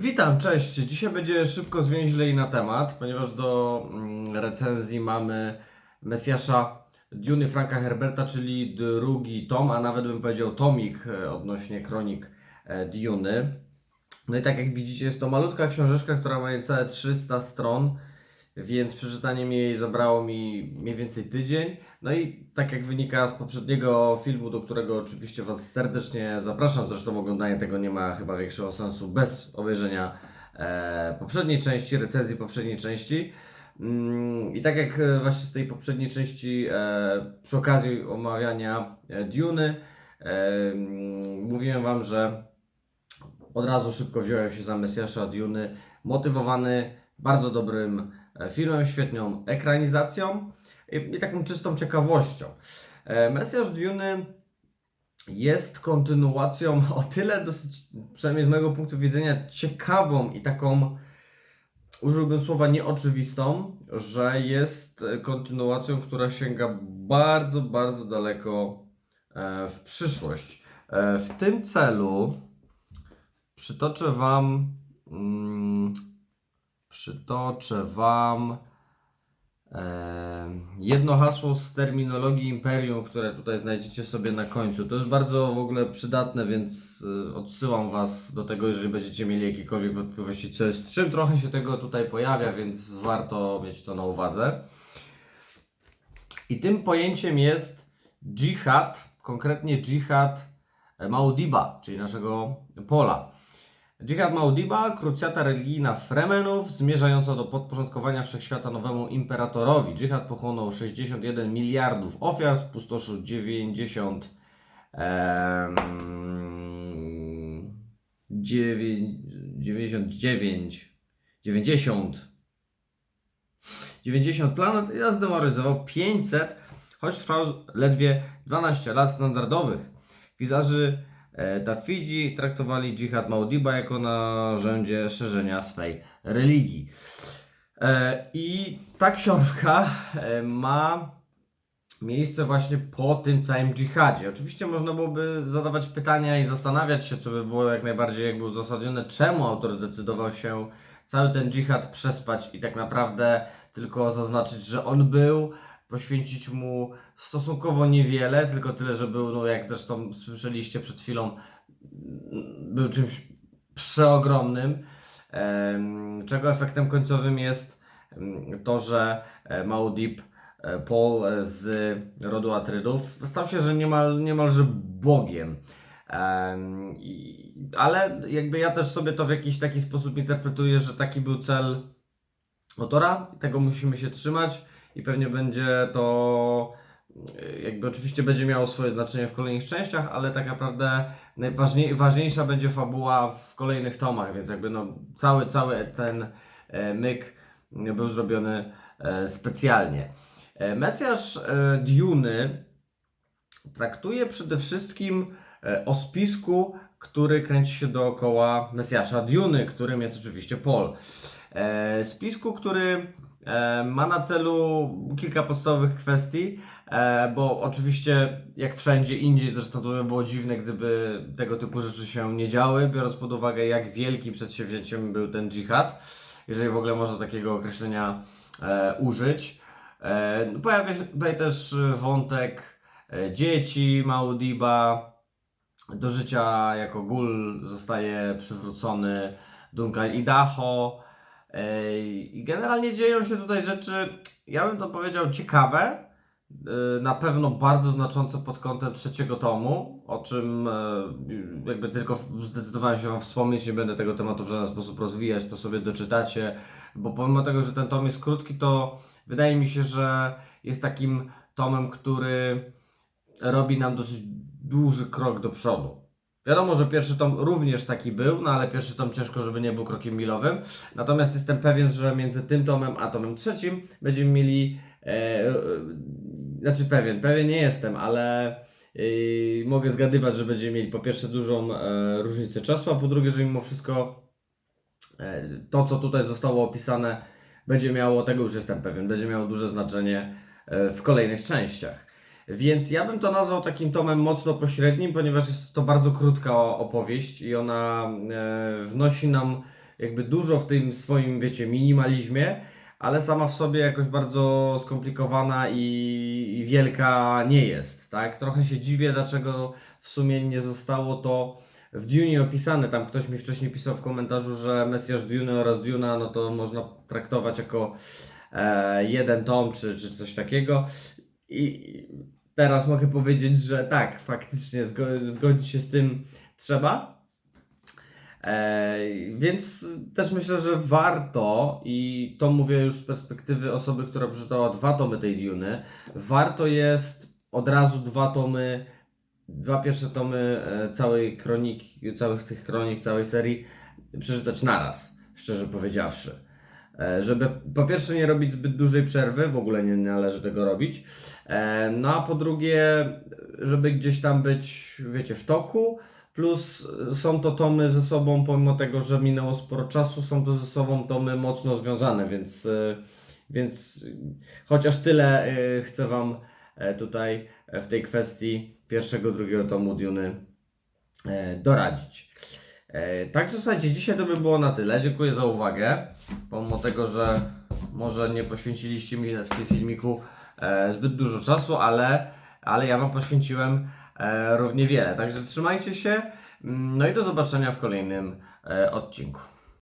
Witam, cześć. Dzisiaj będzie szybko zwięźlej na temat, ponieważ do mm, recenzji mamy Mesjasza Duny Franka Herberta, czyli drugi tom, a nawet bym powiedział tomik e, odnośnie kronik e, Duny. No i tak jak widzicie, jest to malutka książeczka, która ma niecałe 300 stron, więc przeczytaniem jej zabrało mi mniej więcej tydzień. No i tak jak wynika z poprzedniego filmu, do którego oczywiście Was serdecznie zapraszam, zresztą oglądanie tego nie ma chyba większego sensu bez obejrzenia e, poprzedniej części, recenzji poprzedniej części. Mm, I tak jak e, właśnie z tej poprzedniej części e, przy okazji omawiania e, Duny e, mm, mówiłem Wam, że od razu szybko wziąłem się za Mesjasza Duny, motywowany bardzo dobrym e, filmem, świetną ekranizacją i, i taką czystą ciekawością. E, Mesjasz Duny jest kontynuacją o tyle dosyć, przynajmniej z mojego punktu widzenia, ciekawą i taką, użyłbym słowa nieoczywistą, że jest e, kontynuacją, która sięga bardzo, bardzo daleko e, w przyszłość. E, W tym celu przytoczę Wam, mm, przytoczę Wam e, jedno hasło z terminologii Imperium, które tutaj znajdziecie sobie na końcu. To jest bardzo w ogóle przydatne, więc e, odsyłam Was do tego, jeżeli będziecie mieli jakiekolwiek wątpliwości, co jest czym. Trochę się tego tutaj pojawia, więc warto mieć to na uwadze. I tym pojęciem jest dżihad, konkretnie dżihad Maudiba, czyli naszego pola. Dżihad Maudiba, krucjata religijna Fremenów, zmierzająca do podporządkowania wszechświata nowemu imperatorowi. Dżihad pochłonął 61 miliardów ofiar, spustoszył 90 em, 9, 99 90 90 planet i zdemoralizował 500, choć trwał ledwie 12 lat standardowych. Wizarzy e, Dafidzi traktowali dżihad Maudiba jako narzędzie szerzenia swej religii. E, I ta książka e, ma miejsce właśnie po tym całym dżihadzie. Oczywiście można byłoby zadawać pytania i zastanawiać się, co by było jak najbardziej jakby uzasadnione, czemu autor zdecydował się cały ten dżihad przespać i tak naprawdę tylko zaznaczyć, że on był, poświęcić mu stosunkowo niewiele, tylko tyle, że był, no jak zresztą słyszeliście przed chwilą, był czymś przeogromnym, czego efektem końcowym jest em, to, że e, Maudib e, Paul e, z rodu Atrydów stał się, że niemal, niemalże Bogiem. Ale jakby ja też sobie to w jakiś taki sposób interpretuję, że taki był cel autora, tego musimy się trzymać i pewnie będzie to y, jakby oczywiście będzie miało swoje znaczenie w kolejnych częściach, ale tak naprawdę najważniejsza będzie fabuła w kolejnych tomach, więc jakby no cały, cały ten e, myk był zrobiony e, specjalnie. E, Mesjasz Duny traktuje przede wszystkim o spisku, który kręci się dookoła Mesjasza Duny, którym jest oczywiście Paul. Spisku, który ma na celu kilka podstawowych kwestii, e, bo oczywiście jak wszędzie indziej, zresztą to by było dziwne, gdyby tego typu rzeczy się nie działy, biorąc pod uwagę jak wielkim przedsięwzięciem był ten dżihad, jeżeli w ogóle można takiego określenia e, użyć. E, no, pojawia się tutaj też e, wątek e, dzieci Maudiba, do życia jako gul zostaje przywrócony Duncan Idaho. I generalnie dzieją się tutaj rzeczy, ja bym to powiedział, ciekawe. Yy, Na pewno bardzo znaczące pod kątem trzeciego tomu, o czym e, jakby tylko zdecydowałem się Wam wspomnieć, nie będę tego tematu w żaden sposób rozwijać, to sobie doczytacie, bo pomimo tego, że ten tom jest krótki, to wydaje mi się, że jest takim tomem, który robi nam dosyć duży krok do przodu. Wiadomo, że pierwszy tom również taki był, no ale pierwszy tom ciężko, żeby nie był krokiem milowym. Natomiast jestem pewien, że między tym tomem a tomem trzecim będziemy mieli. E, e, znaczy pewien, pewien nie jestem, ale e, mogę zgadywać, że będziemy mieli po pierwsze dużą e, różnicę czasu, a po drugie, że mimo wszystko e, to, co tutaj zostało opisane, będzie miało, tego już jestem pewien, będzie miało duże znaczenie e, w kolejnych częściach. Więc ja bym to nazwał takim tomem mocno pośrednim, ponieważ jest to bardzo krótka opowieść i ona e, wnosi nam jakby dużo w tym swoim, wiecie, minimalizmie, ale sama w sobie jakoś bardzo skomplikowana i, i wielka nie jest, tak? Trochę się dziwię, dlaczego w sumie nie zostało to w Dune opisane. Tam ktoś mi wcześniej pisał w komentarzu, że Mesjasz Dune oraz Duna, no to można traktować jako e, jeden tom czy, czy coś takiego. I teraz mogę powiedzieć, że tak, faktycznie zgo- zgodzić się z tym trzeba. E, więc też myślę, że warto, i to mówię już z perspektywy osoby, która przeczytała dwa tomy tej Duny, warto jest od razu dwa tomy, dwa pierwsze tomy e, całej kroniki, całych tych kronik, całej serii przeczytać naraz, szczerze powiedziawszy. E, Żeby po pierwsze nie robić zbyt dużej przerwy, w ogóle nie należy tego robić. E, No a po drugie, żeby gdzieś tam być, wiecie, w toku. Plus są to tomy ze sobą, pomimo tego, że minęło sporo czasu, są to ze sobą tomy mocno związane, więc, e, więc chociaż tyle chcę Wam tutaj w tej kwestii pierwszego, drugiego tomu Duny doradzić. E, Także słuchajcie, dzisiaj to by było na tyle. Dziękuję za uwagę. Pomimo tego, że może nie poświęciliście mi w tym filmiku e, zbyt dużo czasu, ale, ale ja Wam poświęciłem e, równie wiele. Także trzymajcie się. Mm, No i do zobaczenia w kolejnym odcinku.